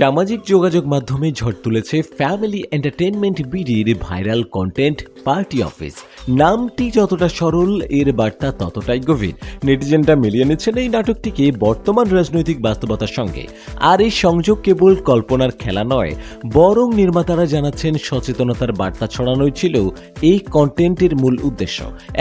সামাজিক যোগাযোগ মাধ্যমে ঝড় তুলেছে ফ্যামিলি এন্টারটেনমেন্ট বিডির ভাইরাল কন্টেন্ট পার্টি অফিস নামটি যতটা সরল, এর বার্তা ততটাই গভীর। নেটিজেনরা মিলিয়ে নিচ্ছেন এই নাটকটিকে বর্তমান রাজনৈতিক বাস্তবতার সঙ্গে। আর এই সংযোগ কেবল কল্পনার খেলা নয়, বরং নির্মাতারা জানাচ্ছেন সচেতনতার বার্তা ছড়ানোই ছিল এই কন্টেন্টের মূল উদ্দেশ্য।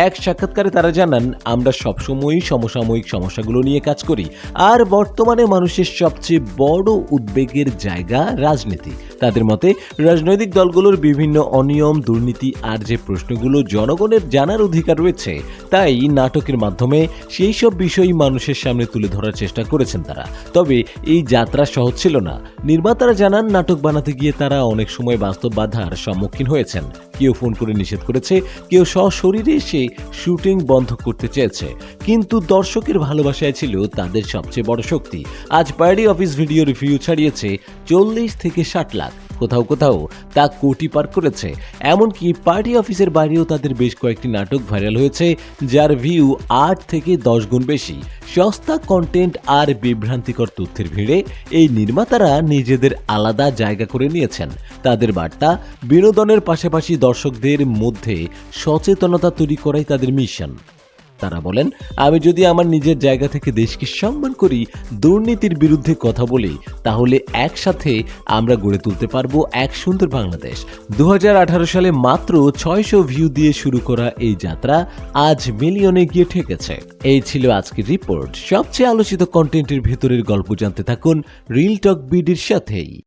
এক সাক্ষাৎকারে তারা জানান, আমরা সবসময়ই সমসাময়িক সমস্যাগুলো নিয়ে কাজ করি, আর বর্তমানে মানুষের সবচেয়ে বড় উদ্বেগের জায়গা রাজনীতি। তাদের মতে, রাজনৈতিক দলগুলোর বিভিন্ন অনিয়ম, দুর্নীতি আর যে প্রশ্নগুলো জনগণের জানার অধিকার রয়েছে, তাই নাটকের মাধ্যমে সেই সব বিষয়ই মানুষের সামনে তুলে ধরার চেষ্টা করেছেন তারা। তবে এই যাত্রা সহজ ছিল না। নির্মাতারা জানান, নাটক বানাতে গিয়ে তারা অনেক সময় বাস্তব বাধার সম্মুখীন হয়েছেন। কেউ ফোন করে নিষেধ করেছে, কেউ সশরীরে এসে শুটিং বন্ধ করতে চেয়েছে। কিন্তু দর্শকের ভালোবাসায় ছিল তাদের সবচেয়ে বড় শক্তি। আজ পার্টি অফিস ভিডিও রিভিউ ছাড়িয়েছে চল্লিশ থেকে ষাট লাখ। কোথাও কোথাও তা কোটি পার করেছে। এমনকি পার্টি অফিসের বাইরেও তাদের বেশ কয়েকটি নাটক ভাইরাল হয়েছে, যার ভিউ আট থেকে দশ গুণ বেশি। সস্তা কন্টেন্ট আর বিভ্রান্তিকর তথ্যের ভিড়ে এই নির্মাতারা নিজেদের আলাদা জায়গা করে নিয়েছেন। তাদের বার্তা, বিনোদনের পাশাপাশি দর্শকদের মধ্যে সচেতনতা তৈরি করাই তাদের মিশন তারা বলেন, আমি যদি আমার নিজের জায়গা থেকে দেশকে সম্মান করি, দুর্নীতির বিরুদ্ধে কথা বলি, তাহলে একসাথে আমরা গড়ে তুলতে পারব এক সুন্দর বাংলাদেশ। দু হাজার আঠারো সালে মাত্র ছয়শো ভিউ দিয়ে শুরু করা এই যাত্রা আজ মিলিয়নে গিয়ে ঠেকেছে। এই ছিল আজকের রিপোর্ট। সবচেয়ে আলোচিত কন্টেন্টের ভেতরের গল্প জানতে থাকুন রিল টক বিডির সাথেই।